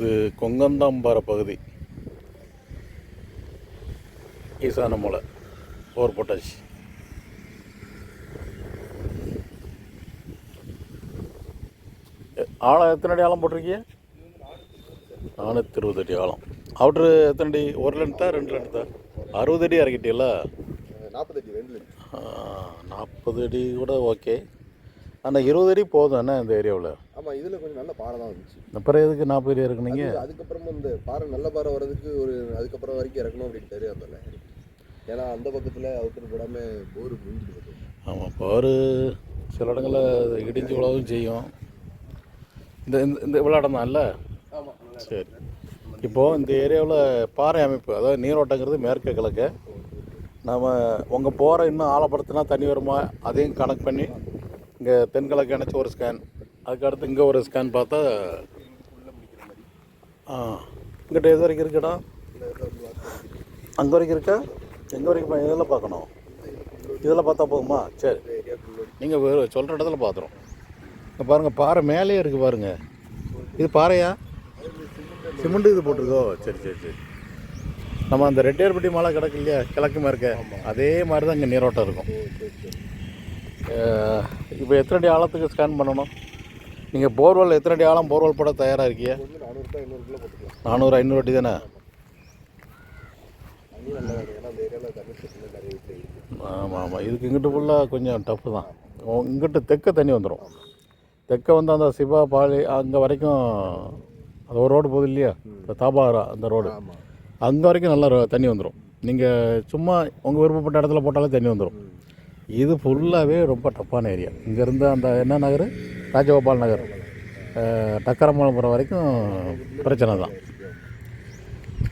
இது கொங்கந்தாம்பாறை பகுதி. ஈசான மூலை போர் போட்டாச்சு. எ- ஆழம் எத்தனை அடி ஆழம் போட்டிருக்கீங்க? நானூற்றி இருபது அடி ஆழம். அவுட்ரு எத்தனை அடி? ஒரு லென்த்தா ரெண்டு லென்த்தா அறுபது அடி இறக்கிட்டீங்களா? நாற்பத்தஞ்சு ரெண்டு லட்சம் நாற்பது அடி கூட ஓகே ஆனால் இருபது அடி போதும் என்ன இந்த ஏரியாவில்? ஆமாம் இதில் கொஞ்சம் நல்ல பாறை தான் வந்துச்சு. அப்புறம் எதுக்கு நாற்பது அடி இறக்குனீங்க? அது- அதுக்கப்புறமா இந்த பாறை நல்ல பாறை வர்றதுக்கு ஒரு அதுக்கப்புறம் வரைக்கும் இறக்கணும் அப்படின்னு தெரியும் அதில். ஏன்னா அந்த பக்கத்தில் அவுட்டர் போடாமல் போர் முடிஞ்சிட்டு ஆமாம் பவர் சில இடங்களில் இடிஞ்சு விழவும் செய்யும். இந்த இந்த- இந்த விளையாடம் தான் இல்லை? ஆமாம் சரி. இப்போது இந்த ஏரியாவில் பாறை அமைப்பு அதாவது நீரோட்டங்கிறது மேற்கு கிழக்கு. நாம் உங்கள் போகிற இன்னும் ஆழப்படுத்தினா தண்ணி வருமா? அதையும் கணக்கு பண்ணி இங்கே தென்கிழக்கு இணைச்சி ஒரு ஸ்கேன் அதுக்கடுத்து இங்கே ஒரு ஸ்கேன் பார்த்தா ஆ இங்கிட்ட எது வரைக்கும் இருக்குடா? அங்கே வரைக்கும் இருக்கா? எங்கே வரைக்கும் இதெல்லாம் பார்க்கணும். இதெல்லாம் பார்த்தா போதுமா? சரி. நீங்கள் வேறு சொல்கிற இடத்துல பார்த்துரும் இங்கே பாருங்கள் பாறை மேலேயே இருக்குது பாருங்கள் இது பாறையா? சிமெண்ட் இது போட்டிருக்கோ? சரி சரி சரி. நம்ம அந்த ரெட்டியார்பட்டி மலை கிடக்கு இல்லையா? கிழக்கு மேற்க. அதே மாதிரி தான் இங்கே நீரோட்டம் இருக்கும். இப்போ எத்தனை அடி ஆழத்துக்கு ஸ்கேன் பண்ணணும்? நீங்கள் போர்வெல் எத்தனை அடி ஆழம் போர்வெல் போட தயாராக இருக்கியா வந்து நானூறு ஐநூறு அடி தானே? ஆமாம் ஆமாம் இதுக்கு இங்கிட்டு ஃபுல்லாக கொஞ்சம் டஃப்பு தான். இங்கிட்டு தெற்க தண்ணி வந்துடும் தெற்க வந்து அந்த சிவா பாலி அங்கே வரைக்கும் அது ஒரு ரோடு போகுது இல்லையா? இந்த தாபாரா அந்த ரோடு அங்கே வரைக்கும் நல்லா தண்ணி வந்துடும் நீங்கள் சும்மா உங்கள் விருப்பப்பட்ட இடத்துல போட்டாலே தண்ணி வந்துடும் இது ஃபுல்லாகவே ரொம்ப டஃப்பான ஏரியா இங்கேருந்து அந்த என்ன நகர்? ராஜகோபால் நகர். அஹ், போகிற வரைக்கும் பிரச்சனை தான்.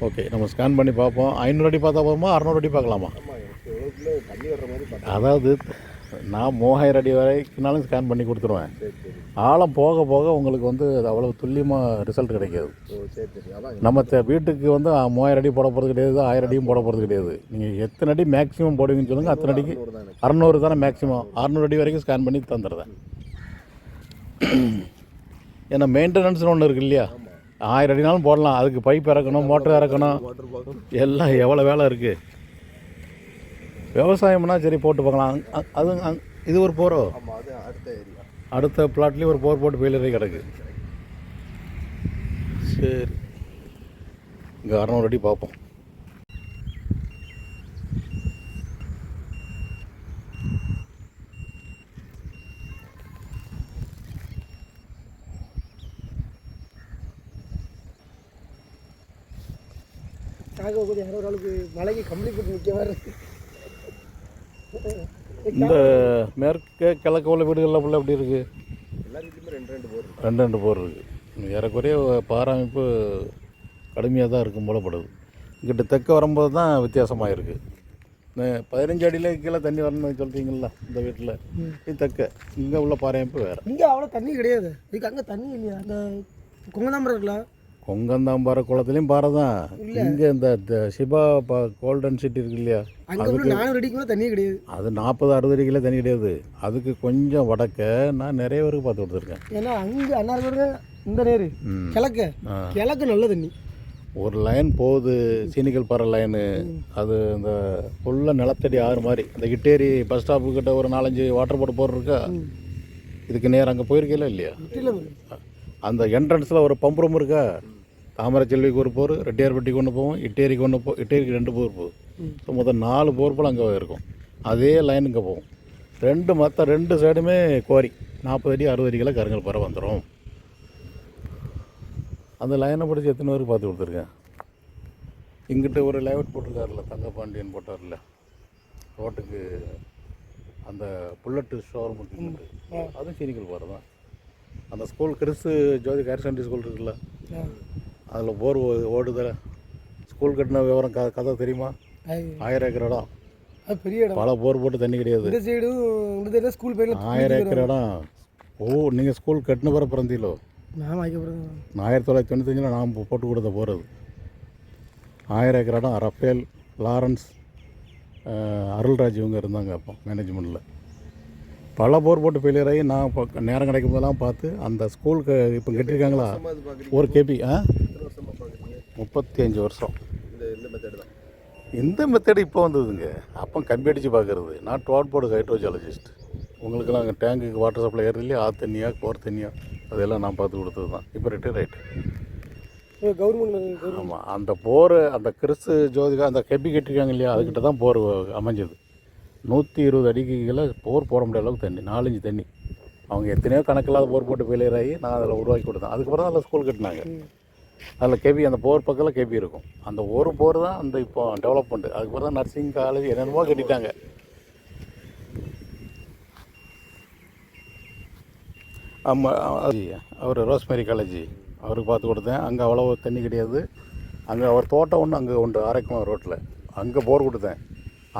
ஓகே நம்ம ஸ்கேன் பண்ணி பார்ப்போம். ஐநூறு அடி பார்த்தா போதுமா? அறநூறு அடி பார்க்கலாமா? அதாவது நான் மூவாயிரம் அடி வரைக்கும்னாலும் ஸ்கேன் பண்ணி கொடுத்துருவேன். ஆழம் போக போக உங்களுக்கு வந்து அது அவ்வளோ துல்லியமாக ரிசல்ட் கிடைக்காது. நம்ம தெ- வீட்டுக்கு வந்து மூவாயிரம் அடி போட போகிறது கிடையாது ஆயிரம் அடியும் போட போகிறது கிடையாது. நீங்கள் எத்தனை அடி மேக்ஸிமம் போடுவீங்கன்னு சொல்லுங்கள் அத்தனை அடிக்கு அறுநூறு தான் மேக்ஸிமம் அறநூறு அடி வரைக்கும் ஸ்கேன் பண்ணி தந்துடுறேன். ஏன்னா மெயின்டெனன்ஸ்னு ஒன்று இருக்கு இல்லையா? ஆயிரம் அடினாலும் போடலாம். அதுக்கு பைப் இறக்கணும் மோட்டர் இறக்கணும். எல்லாம் எவ்வளோ வேலை இருக்குது விவசாயம்னா சரி போட்டு பார்க்கலாம். அது இது ஒரு போரோ? ஆமாம் அது அடுத்த ஏரியா. அடுத்த பிளாட்லேயும் ஒரு போர் போட்டு ஃபெயிலரே கிடக்கு. சரி. இங்கே அறநூறு அடி பார்ப்போம். காக்க போகுது யாரோ ஒரு ஆளுக்கு மலைக்கு கம்பளி போட்டு நிற்க மாதிரி. இந்த மேற்கு கிழக்கு உள்ள வீடுகளில் ஃபுல்லாக எப்படி இருக்குது ரெண்டு ரெண்டு போர் ரெண்டு ரெண்டு போர் இருக்குது ஏறக்குறைய பாரமைப்பு கடுமையாக தான் இருக்கும் போலப்படுது இங்கிட்ட தெற்க வரும்போது தான் வித்தியாசமாக இருக்குது பதினஞ்சு அடியில் கீழே தண்ணி வரணும்னு சொல்கிறீங்களா இந்த வீட்டில். இது தெற்க. இங்கே உள்ள பாரமைப்பு வேறு. இங்கே அவ்வளோ தண்ணி கிடையாது. இதுக்கு அங்கே தண்ணி இல்லையா? அந்த குங்கதாமரம் இருக்குல்ல? கொங்கந்தாம்பாறை குளத்துலேயும் பாறை தான் இங்கே இந்த சிபா பா கோல்டன் சிட்டி இருக்கு இல்லையா? உள்ள நானூறு அடிக்கு மேலே தண்ணியே கிடையாது. அது நாற்பது அறுபது அடிக்கெல்லாம் தண்ணி கிடையாது. அதுக்கு கொஞ்சம் வடக்க நான் நிறைய பேருக்கு பார்த்து கொடுத்துருக்கேன். ஏன்னா அங்கே அண்ணா இந்த நேரு. கிழக்க. கிழக்கு நல்ல தண்ணி. ஒரு லைன் போகுது சீனிக்கல் பாறை லைனு. அது இந்த ஃபுல்லாக நிலத்தடி ஆறு மாதிரி. அந்த கிட்டேரி பஸ் ஸ்டாப்பு கிட்ட ஒரு நாலஞ்சு வாட்டர் போட்டு போர் இருக்கா? இதுக்கு நேரம் அங்கே போயிருக்கீங்களா இல்லையா? இல்லை அந்த என்ட்ரன்ஸில் ஒரு பம்ப் ரூம் இருக்கா? தாமரை செல்விக்கு ஒரு போர் ரெட்டியார்பட்டிக்கு ஒன்று போவோம் இட்டேரிக்கு ஒன்று போ இட்டேரிக்கு ரெண்டு போர் போகுது. ஸோ மொத்தம் நாலு போர் போல் அங்கே இருக்கும். அதே லைன் இங்கே போகும் ரெண்டு மற்ற ரெண்டு சைடுமே கோரி நாற்பது அடி அறுபது அடிக்கெல்லாம் கருங்கல் பறவை வந்துடும் அந்த லைனை பிடிச்சி எத்தனை பேருக்கு பார்த்து கொடுத்துருக்கேன்? இங்கிட்ட ஒரு லேஅவுட் போட்டிருக்காருல தங்கபாண்டியன் போட்டார்ல. ரோட்டுக்கு அந்த புல்லட்டு ஷோரூமுக்கு இங்கிட்டு. அதுவும் சீனிக்கல் பாறை தான் அந்த school Christu Jyothi higher secondary school இருக்குல்ல. அதில் போர் ஓ- ஓடுதல. ஸ்கூல் கட்டின விவரம் க கதை தெரியுமா? ஆயிரம் ஏக்கர் இடம். அது பெரிய இடம். பல போர் போட்டு தண்ணி கிடையாது. இந்த சைடும் இந்த சைடு ஸ்கூல் பேரில் ஆயிரம் ஏக்கர் இடம். ஓ நீங்கள் ஸ்கூல் கட்டின பிற பிறந்தீங்களோ? நான் ஆயிரத்தி தொள்ளாயிரத்தி தொண்ணூத்தஞ்சில் நான் போட்டு கொடுத்த போகிறது ஆயிரம் ஏக்கர் இடம். ரஃபேல் லாரன்ஸ் அருள்ராஜ் இவங்க இருந்தாங்க அப்போ மேனேஜ்மெண்ட்டில் பல போர் போட்டு ஃபெயிலியர் ஆகி நான் நேரம் கிடைக்கும் போதெல்லாம் பார்த்து அந்த ஸ்கூலுக்கு இப்போ கட்டியிருக்காங்களா ஒரு கேபி ஆ? முப்பத்தி அஞ்சு வருஷம். இந்த இந்த மெத்தட் தான். இந்த மெத்தடு இப்போ வந்ததுங்க. அப்போ கம்பி அடித்து பார்க்குறது நான் டுவாட் போர்டு ஹைட்ரோஜாலஜிஸ்ட் உங்களுக்கெல்லாம் அங்கே டேங்குக்கு வாட்டர் சப்ளை ஏறது இல்லையா? ஆற்று தண்ணியா போர் தண்ணியா? அதெல்லாம் நான் பார்த்து கொடுத்தது தான். இப்போ ரிட்டையர் ஆகிட்டு கவர்மெண்ட் ஆமாம் அந்த போர் அந்த கிறிஸ்து ஜோதிகா அந்த கெப்பி கட்டிருக்காங்க இல்லையா? அதுக்கிட்ட தான் போர் அமைஞ்சது. நூற்றி இருபது அடிக்கு கீழே போர் போட முடியாத அளவுக்கு தண்ணி நாலஞ்சு தண்ணி. அவங்க எத்தனையோ கணக்கில்லாத போர் போட்டு ஃபெயிலியர் ஆகி நான் அதில் உருவாக்கி கொடுத்தேன். அதுக்கப்புறம் தான் அதில் ஸ்கூல் கட்டினாங்க. அதில் கேபி அந்த போர் பக்கத்தில் கேபி இருக்கும். அந்த ஒரு போர் தான் அந்த இப்போ டெவலப்மெண்ட் அதுக்கப்புறம் தான் நர்சிங் காலேஜ் என்னென்னமோ கட்டிட்டாங்க. ஆமாம் அவர் ரோஸ்மேரி காலேஜ் அவருக்கு பார்த்து கொடுத்தேன். அங்கே அவ்வளோ தண்ணி கிடையாது. அங்கே அவர் தோட்டம் ஒன்று அங்கே உண்டு ஆரைக்குமா ரோட்டில் அங்கே போர் கொடுத்தேன்.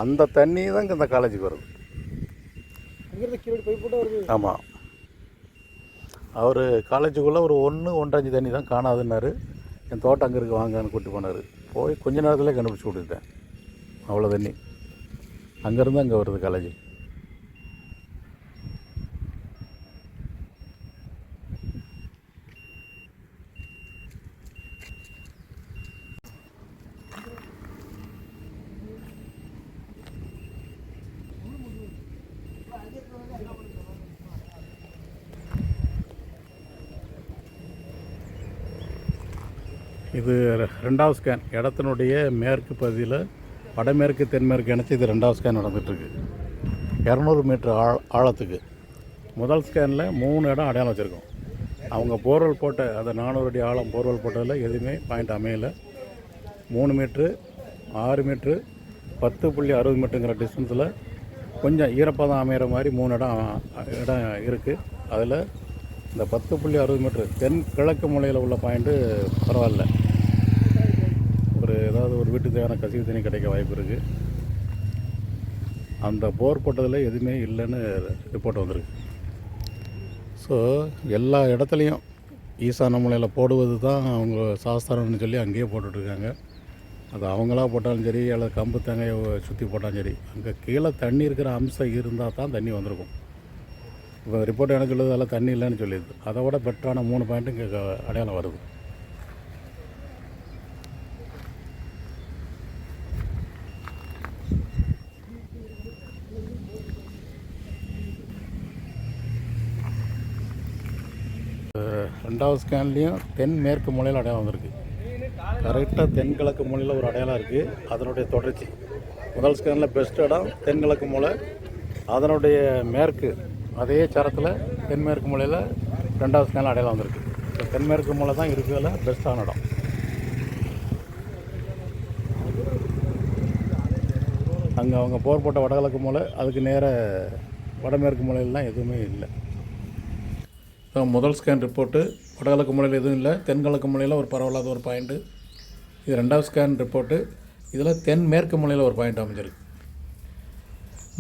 அந்த தண்ணி தான் இங்கே இந்த காலேஜுக்கு வருது. ஆமாம் அவர் காலேஜுக்குள்ளே ஒரு ஒன்று ஒன்றஞ்சு தண்ணி தான் காணாதுன்னாரு. என் தோட்டம் அங்கே இருக்கு வாங்கன்னு கூட்டி போனார். போய் கொஞ்ச நேரத்தில் கண்டுபிடிச்சி விட்டுட்டேன் அவ்வளோ தண்ணி. அங்கேருந்து அங்கே வருது காலேஜ். இது ரெ- ரெண்டாவது ஸ்கேன் இடத்தினுடைய மேற்கு பகுதியில் வடமேற்கு தென்மேற்கு இணைச்சி இது ரெண்டாவது ஸ்கேன் நடந்துகிட்ருக்கு. இரநூறு மீட்டர் ஆழ ஆழத்துக்கு. முதல் ஸ்கேனில் மூணு இடம் அடையாளம் வச்சுருக்கோம். அவங்க போர்வெல் போட்ட அந்த நானூறு அடி ஆழம் போர்வெல் போட்டதில் எதுவுமே பாயிண்ட் அமையலை. மூணு மீட்ரு ஆறு மீட்ரு பத்து புள்ளி அறுபது மீட்டருங்கிற டிஸ்டன்ஸில் கொஞ்சம் ஈரப்பதம் அமைகிற மாதிரி மூணு இடம் இடம் இருக்குது அதில் இந்த பத்து புள்ளி அறுபது மீட்ரு தென் கிழக்கு மூலையில் உள்ள பாயிண்ட்டு பரவாயில்ல. ஒரு ஏதாவது ஒரு வீட்டுக்கு தேவையான கசிவு தண்ணி கிடைக்க வாய்ப்பு இருக்குது அந்த போர் போட்டதில் எதுவுமே இல்லைன்னு ரிப்போர்ட் வந்திருக்கு. ஸோ எல்லா இடத்துலையும் ஈசான மலையில் போடுவது தான் அவங்க சாஸ்திரம்னு சொல்லி அங்கேயே போட்டுட்ருக்காங்க. அது அவங்களா போட்டாலும் சரி அல்லது கம்பு தேங்காயை சுற்றி போட்டாலும் சரி அங்கே கீழே தண்ணி இருக்கிற அம்சம் இருந்தால் தான் தண்ணி வந்திருக்கும். இப்போ ரிப்போர்ட் என்ன சொல்லுது அதெல்லாம் தண்ணி இல்லைன்னு சொல்லிடுது. அதை விட பெட்டரான மூணு பாயிண்ட்டு இங்கே அடையாளம் வருது. ரெண்டாவது ஸ்கேன்லேயும் தென் மேற்கு மூலையில் அடையாளம் வந்திருக்கு. கரெக்டாக தென்கிழக்கு மூலையில் ஒரு அடையாளம் இருக்குது அதனுடைய தொடர்ச்சி. முதல் ஸ்கேனில் பெஸ்ட் இடம் தென்கிழக்கு மூலை. அதனுடைய மேற்கு அதே சரத்தில் தென்மேற்கு மூலையில் ரெண்டாவது ஸ்கேனில் அடையாளம் வந்திருக்கு. இந்த தென்மேற்கு மூலை தான் இருக்கிறதுல பெஸ்ட்டான இடம். அங்கே அவங்க போர் போட்ட வடகிழக்கு மூலை அதுக்கு நேர வடமேற்கு மூலையிலலாம் எதுவுமே இல்லை. முதல் ஸ்கேன் ரிப்போர்ட்டு வடகிழக்கு மூலையில் எதுவும் இல்லை. தென்கிழக்கு மூலையில் ஒரு பரவலாத ஒரு பாயிண்ட்டு இது ரெண்டாவது ஸ்கேன் ரிப்போர்ட்டு இதில் தென் மேற்கு மூலையில் ஒரு பாயிண்ட் அமைஞ்சிருக்கு.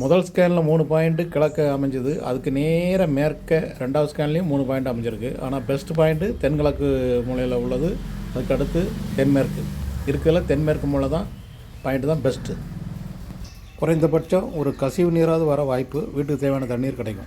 முதல் ஸ்கேனில் மூணு பாயிண்ட்டு கிழக்க அமைஞ்சது. அதுக்கு நேர மேற்க ரெண்டாவது ஸ்கேன்லேயும் மூணு பாயிண்ட் அமைஞ்சிருக்கு. ஆனால் பெஸ்ட் பாயிண்ட்டு தென்கிழக்கு மூலையில் உள்ளது. அதுக்கடுத்து தென்மேற்கு இருக்கிறதுல தென்மேற்கு மூலை தான் பாயிண்ட் தான் பெஸ்ட்டு குறைந்தபட்சம் ஒரு கசிவு நீராவது வர வாய்ப்பு. வீட்டுக்கு தேவையான தண்ணீர் கிடைக்கும்.